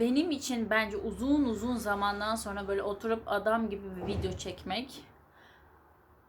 Benim için bence uzun uzun zamandan sonra böyle oturup adam gibi bir video çekmek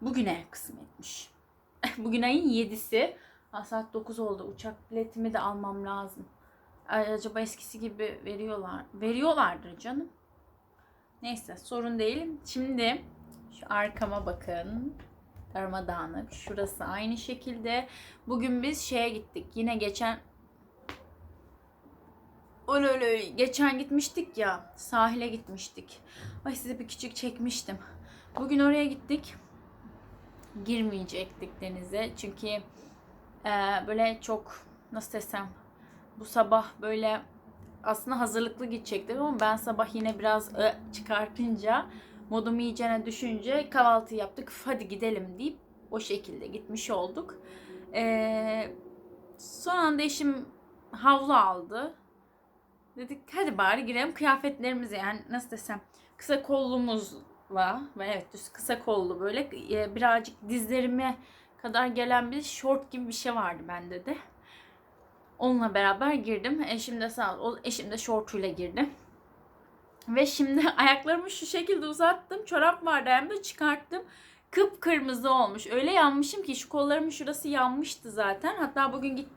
bugüne kısmetmiş. Bugün ayın 7'si. Aa, saat 9 oldu. Uçak biletimi de almam lazım. Acaba eskisi gibi veriyorlar. Veriyorlardır canım. Neyse sorun değil. Şimdi şu arkama bakın. Darmadağınık. Şurası aynı şekilde. Bugün biz şeye gittik. Yine geçen öyle öyle geçen gitmiştik ya sahile gitmiştik. Ay size bir küçük çekmiştim. Bugün oraya gittik. Girmeyecektik denize. Çünkü e, böyle çok nasıl desem bu sabah böyle aslında hazırlıklı gidecektik ama ben sabah yine biraz ı çıkartınca modum iyicene düşünce kahvaltı yaptık. "Üf, Hadi gidelim deyip o şekilde gitmiş olduk. Ee, son anda eşim havlu aldı. Dedik hadi bari girelim kıyafetlerimize yani nasıl desem kısa kollumuzla ve evet düz kısa kollu böyle e, birazcık dizlerime kadar gelen bir şort gibi bir şey vardı bende de. Onunla beraber girdim. Eşim de sağ ol, eşim de şortuyla girdi. Ve şimdi ayaklarımı şu şekilde uzattım. Çorap vardı hem de çıkarttım. Kıpkırmızı olmuş. Öyle yanmışım ki şu kollarımın şurası yanmıştı zaten. Hatta bugün git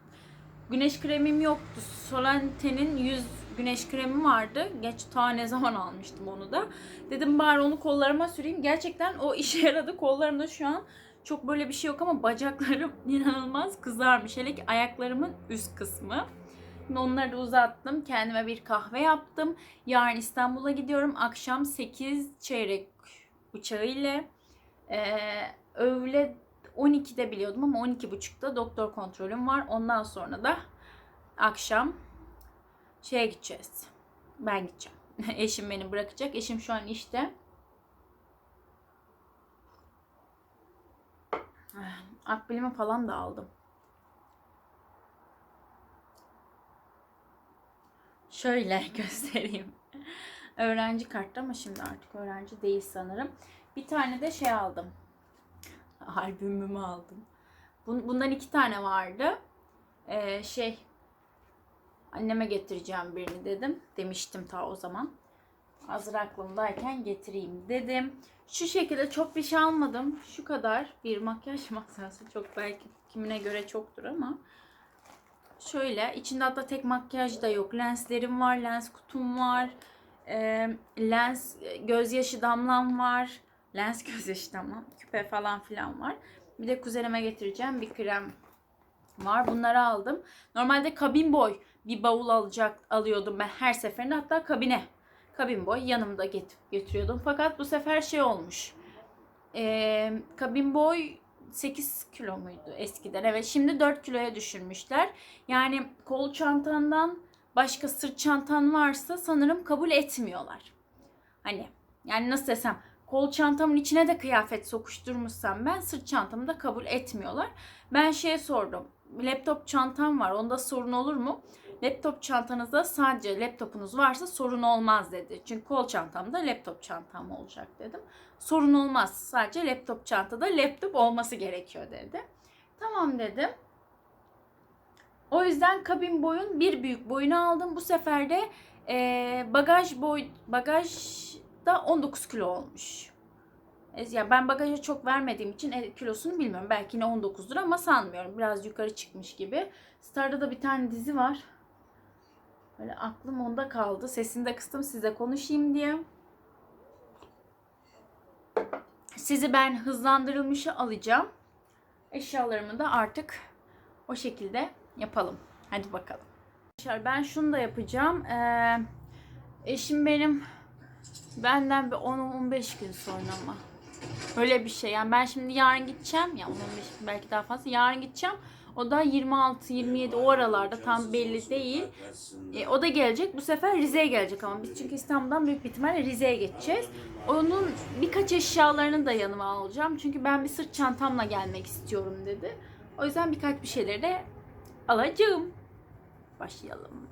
güneş kremim yoktu. Solante'nin yüz güneş kremi vardı. Geç ta ne zaman almıştım onu da. Dedim bari onu kollarıma süreyim. Gerçekten o işe yaradı. Kollarımda şu an çok böyle bir şey yok ama bacaklarım inanılmaz kızarmış. Hele ki ayaklarımın üst kısmı. Şimdi onları da uzattım. Kendime bir kahve yaptım. Yarın İstanbul'a gidiyorum. Akşam 8 çeyrek uçağı ile ee, öğle 12'de biliyordum ama 12.30'da doktor kontrolüm var. Ondan sonra da akşam şeye gideceğiz. Ben gideceğim. Eşim beni bırakacak. Eşim şu an işte. Akbilimi falan da aldım. Şöyle göstereyim. Öğrenci kartı ama şimdi artık öğrenci değil sanırım. Bir tane de şey aldım. Albümümü aldım. Bun- Bundan iki tane vardı. Ee, şey anneme getireceğim birini dedim. Demiştim ta o zaman. Hazır aklımdayken getireyim dedim. Şu şekilde çok bir şey almadım. Şu kadar bir makyaj masası. Çok belki kimine göre çoktur ama. Şöyle içinde hatta tek makyaj da yok. Lenslerim var, lens kutum var. Ee, lens gözyaşı damlam var. Lens gözyaşı damlam. Küpe falan filan var. Bir de kuzenime getireceğim bir krem var. Bunları aldım. Normalde kabin boy bir bavul alacak alıyordum ben her seferinde. Hatta kabine kabin boy yanımda getirip götürüyordum. Fakat bu sefer şey olmuş. Ee, kabin boy 8 kilo muydu eskiden? Evet şimdi 4 kiloya düşürmüşler. Yani kol çantandan başka sırt çantan varsa sanırım kabul etmiyorlar. Hani yani nasıl desem kol çantamın içine de kıyafet sokuşturmuşsam ben sırt çantamı da kabul etmiyorlar. Ben şeye sordum. Laptop çantam var. Onda sorun olur mu? Laptop çantanızda sadece laptopunuz varsa sorun olmaz dedi. Çünkü kol çantamda laptop çantam olacak dedim. Sorun olmaz. Sadece laptop çantada laptop olması gerekiyor dedi. Tamam dedim. O yüzden kabin boyun bir büyük boyunu aldım. Bu sefer de eee, bagaj boy bagajda 19 kilo olmuş. E, Ya ben bagaja çok vermediğim için e, kilosunu bilmiyorum. Belki yine 19'dur ama sanmıyorum. Biraz yukarı çıkmış gibi. Star'da da bir tane dizi var. Böyle aklım onda kaldı. Sesini de kıstım size konuşayım diye. Sizi ben hızlandırılmışı alacağım. Eşyalarımı da artık o şekilde yapalım. Hadi bakalım. Ben şunu da yapacağım. Ee, eşim benim benden bir 10-15 gün sonra mı? Böyle bir şey. Yani ben şimdi yarın gideceğim. Ya 10-15 gün belki daha fazla. Yarın gideceğim. O da 26-27 o aralarda tam belli değil. E, o da gelecek. Bu sefer Rize'ye gelecek ama biz çünkü İstanbul'dan büyük bir ihtimalle Rize'ye geçeceğiz. Onun birkaç eşyalarını da yanıma alacağım. Çünkü ben bir sırt çantamla gelmek istiyorum dedi. O yüzden birkaç bir şeyleri de alacağım. Başlayalım.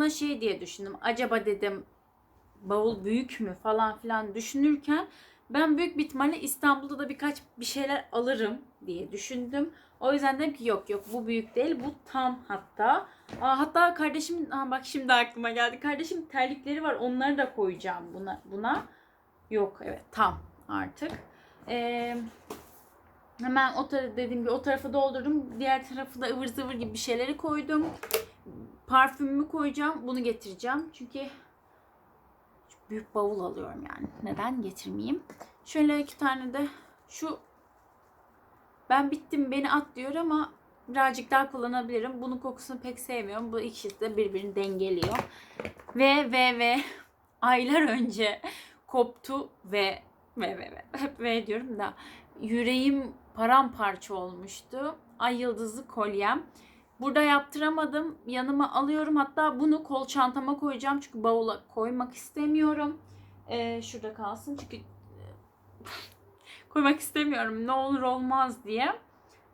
Aslında şey diye düşündüm. Acaba dedim bavul büyük mü falan filan düşünürken ben büyük bir ihtimalle İstanbul'da da birkaç bir şeyler alırım diye düşündüm. O yüzden dedim ki yok yok bu büyük değil bu tam hatta. Aa, hatta kardeşim aa, bak şimdi aklıma geldi. Kardeşim terlikleri var onları da koyacağım buna. buna. Yok evet tam artık. Ee, hemen o tara- dediğim gibi o tarafı doldurdum. Diğer tarafı da ıvır zıvır gibi bir şeyleri koydum. Parfümümü koyacağım. Bunu getireceğim. Çünkü büyük bavul alıyorum yani. Neden getirmeyeyim? Şöyle iki tane de şu ben bittim beni at diyor ama birazcık daha kullanabilirim. Bunun kokusunu pek sevmiyorum. Bu ikisi de birbirini dengeliyor. Ve ve ve aylar önce koptu ve ve ve ve hep ve diyorum da yüreğim paramparça olmuştu. Ay yıldızlı kolyem. Burada yaptıramadım. Yanıma alıyorum. Hatta bunu kol çantama koyacağım. Çünkü bavula koymak istemiyorum. Ee, şurada kalsın. Çünkü e, koymak istemiyorum. Ne olur olmaz diye.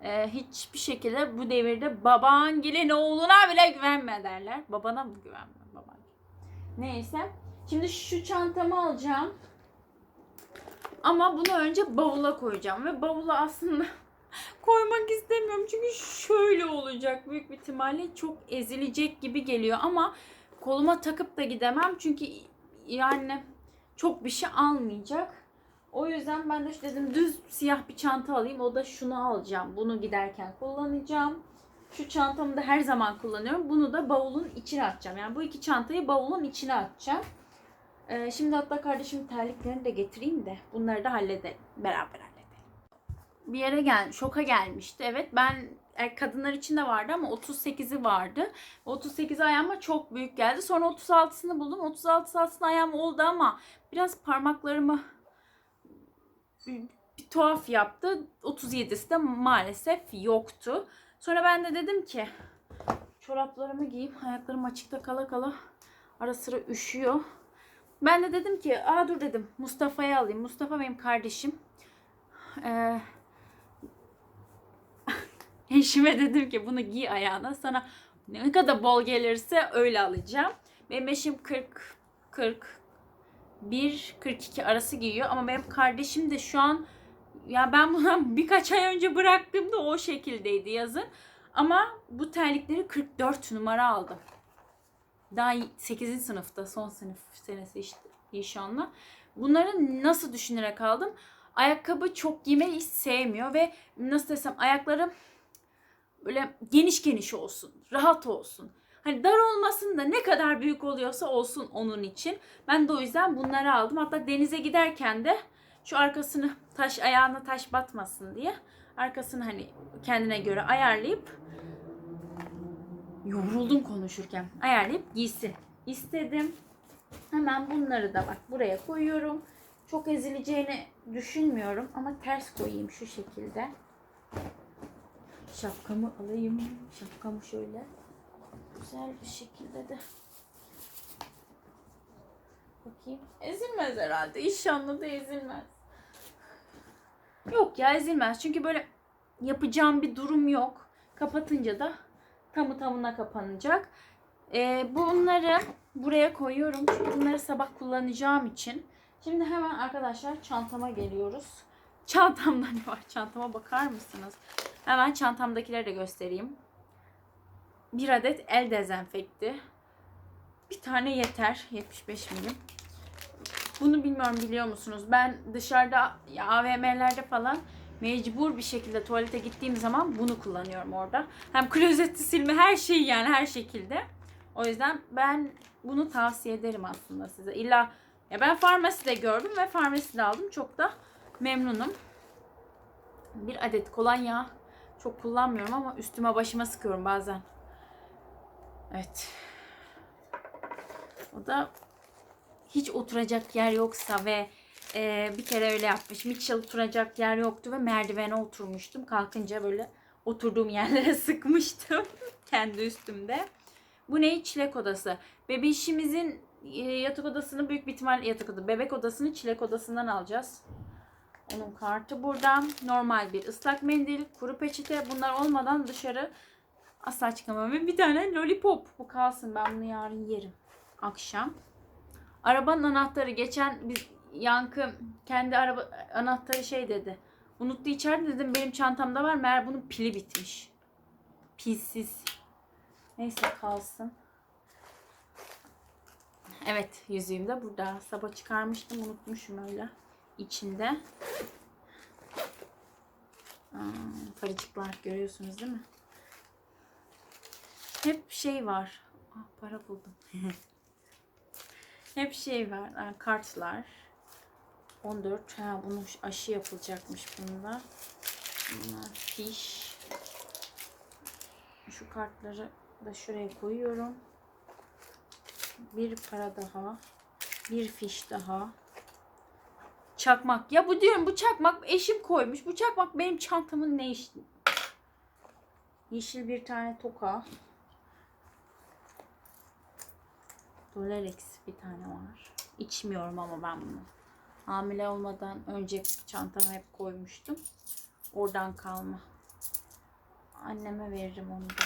Ee, hiçbir şekilde bu devirde baban gelin oğluna bile güvenme derler. Babana mı güvenme? Baban. Neyse. Şimdi şu çantamı alacağım. Ama bunu önce bavula koyacağım. Ve bavula aslında koymak istemiyorum. Çünkü şöyle olacak büyük bir ihtimalle. Çok ezilecek gibi geliyor. Ama koluma takıp da gidemem. Çünkü yani çok bir şey almayacak. O yüzden ben de işte dedim düz siyah bir çanta alayım. O da şunu alacağım. Bunu giderken kullanacağım. Şu çantamı da her zaman kullanıyorum. Bunu da bavulun içine atacağım. Yani bu iki çantayı bavulun içine atacağım. Ee, şimdi hatta kardeşim terliklerini de getireyim de bunları da halledelim. Beraber. Bir yere gel, şoka gelmişti. Evet ben e, kadınlar için de vardı ama 38'i vardı. 38 ayağıma çok büyük geldi. Sonra 36'sını buldum. 36 aslında ayağım oldu ama biraz parmaklarımı bir, tuhaf yaptı. 37'si de maalesef yoktu. Sonra ben de dedim ki çoraplarımı giyeyim. Ayaklarım açıkta kala kala ara sıra üşüyor. Ben de dedim ki aa dur dedim Mustafa'yı alayım. Mustafa benim kardeşim. Ee, eşime dedim ki bunu giy ayağına. Sana ne kadar bol gelirse öyle alacağım. Benim eşim 40 40 1 42 arası giyiyor ama benim kardeşim de şu an ya ben buna birkaç ay önce bıraktığımda o şekildeydi yazın. Ama bu terlikleri 44 numara aldım. Daha 8. sınıfta son sınıf senesi işte inşallah. Bunları nasıl düşünerek aldım? Ayakkabı çok giymeyi hiç sevmiyor ve nasıl desem ayaklarım böyle geniş geniş olsun, rahat olsun. Hani dar olmasın da ne kadar büyük oluyorsa olsun onun için. Ben de o yüzden bunları aldım. Hatta denize giderken de şu arkasını taş ayağına taş batmasın diye arkasını hani kendine göre ayarlayıp yoruldum konuşurken ayarlayıp giysin istedim. Hemen bunları da bak buraya koyuyorum. Çok ezileceğini düşünmüyorum ama ters koyayım şu şekilde. Şapkamı alayım. Şapkamı şöyle güzel bir şekilde de bakayım. Ezilmez herhalde. İnşallah da ezilmez. Yok ya ezilmez. Çünkü böyle yapacağım bir durum yok. Kapatınca da tamı tamına kapanacak. Ee, bunları buraya koyuyorum. Çünkü bunları sabah kullanacağım için. Şimdi hemen arkadaşlar çantama geliyoruz. Çantamda ne var? Çantama bakar mısınız? Hemen çantamdakileri de göstereyim. Bir adet el dezenfekti. Bir tane yeter. 75 milim. Bunu bilmiyorum biliyor musunuz? Ben dışarıda AVM'lerde falan mecbur bir şekilde tuvalete gittiğim zaman bunu kullanıyorum orada. Hem klozeti silme her şeyi yani her şekilde. O yüzden ben bunu tavsiye ederim aslında size. İlla ya ben farmaside gördüm ve farmaside aldım. Çok da memnunum. Bir adet kolonya çok kullanmıyorum ama üstüme başıma sıkıyorum bazen. Evet. O da hiç oturacak yer yoksa ve e, bir kere öyle yapmışım. Hiç oturacak yer yoktu ve merdivene oturmuştum. Kalkınca böyle oturduğum yerlere sıkmıştım kendi üstümde. Bu ne? Çilek odası. Bebişimizin e, yatak odasını büyük bir ihtimalle yatak odası, bebek odasını çilek odasından alacağız. Onun kartı burada. Normal bir ıslak mendil, kuru peçete bunlar olmadan dışarı Asla çıkamam. Ve bir tane lollipop. Bu kalsın. Ben bunu yarın yerim. Akşam. Arabanın anahtarı. Geçen bir yankı kendi araba anahtarı şey dedi. Unuttu içeride dedim benim çantamda var. Meğer bunun pili bitmiş. Pilsiz. Neyse kalsın. Evet yüzüğüm de burada. Sabah çıkarmıştım unutmuşum öyle. İçinde. Aa, paracıklar görüyorsunuz değil mi? Hep şey var. Ah, para buldum. Hep şey var. Aa, kartlar. 14. Ha bunun aşı yapılacakmış bunda. Bunlar fiş. Şu kartları da şuraya koyuyorum. Bir para daha. Bir fiş daha. Çakmak. Ya bu diyorum bu çakmak eşim koymuş. Bu çakmak benim çantamın ne işi? Yeşil bir tane toka. Dolerex bir tane var. İçmiyorum ama ben bunu. Hamile olmadan önce çantama hep koymuştum. Oradan kalma. Anneme veririm onu da.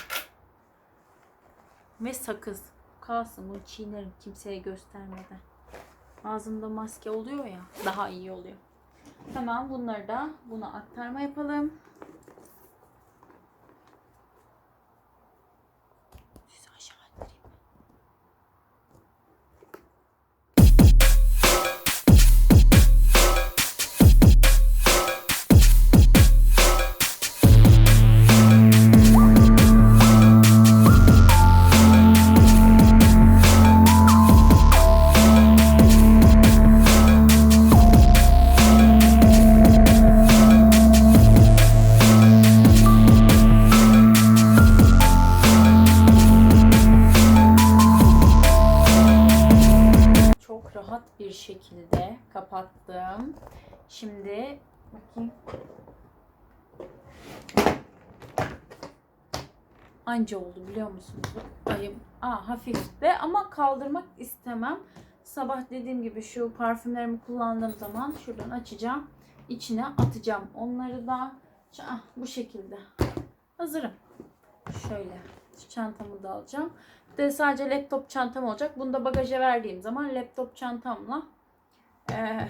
Ve sakız. Kalsın bunu çiğnerim kimseye göstermeden. Ağzımda maske oluyor ya daha iyi oluyor. Tamam bunları da buna aktarma yapalım. Şimdi bakayım. Anca oldu biliyor musunuz? Ayım. Aa hafif de ama kaldırmak istemem. Sabah dediğim gibi şu parfümlerimi kullandığım zaman şuradan açacağım. içine atacağım. Onları da ah, bu şekilde. Hazırım. Şöyle çantamı da alacağım. Bir de sadece laptop çantam olacak. Bunu da bagaja verdiğim zaman laptop çantamla eee,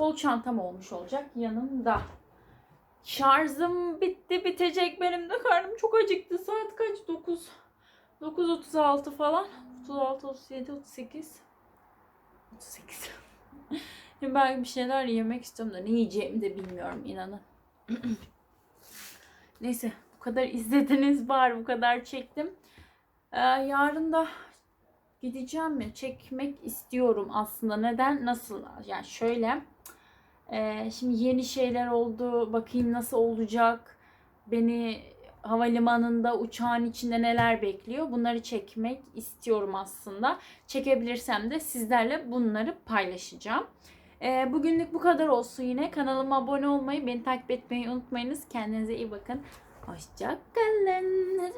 kol çantam olmuş olacak yanımda. Şarjım bitti bitecek benim de karnım çok acıktı. Saat kaç? 9. 9.36 falan. 36, 37, 38. 38. Ya ben bir şeyler yemek istiyorum da ne yiyeceğimi de bilmiyorum inanın. Neyse bu kadar izlediniz bari bu kadar çektim. Ee, yarın da gideceğim mi? Çekmek istiyorum aslında. Neden? Nasıl? Yani şöyle. e, şimdi yeni şeyler oldu. Bakayım nasıl olacak. Beni havalimanında uçağın içinde neler bekliyor. Bunları çekmek istiyorum aslında. Çekebilirsem de sizlerle bunları paylaşacağım. Ee, bugünlük bu kadar olsun yine. Kanalıma abone olmayı, beni takip etmeyi unutmayınız. Kendinize iyi bakın. Hoşçakalın.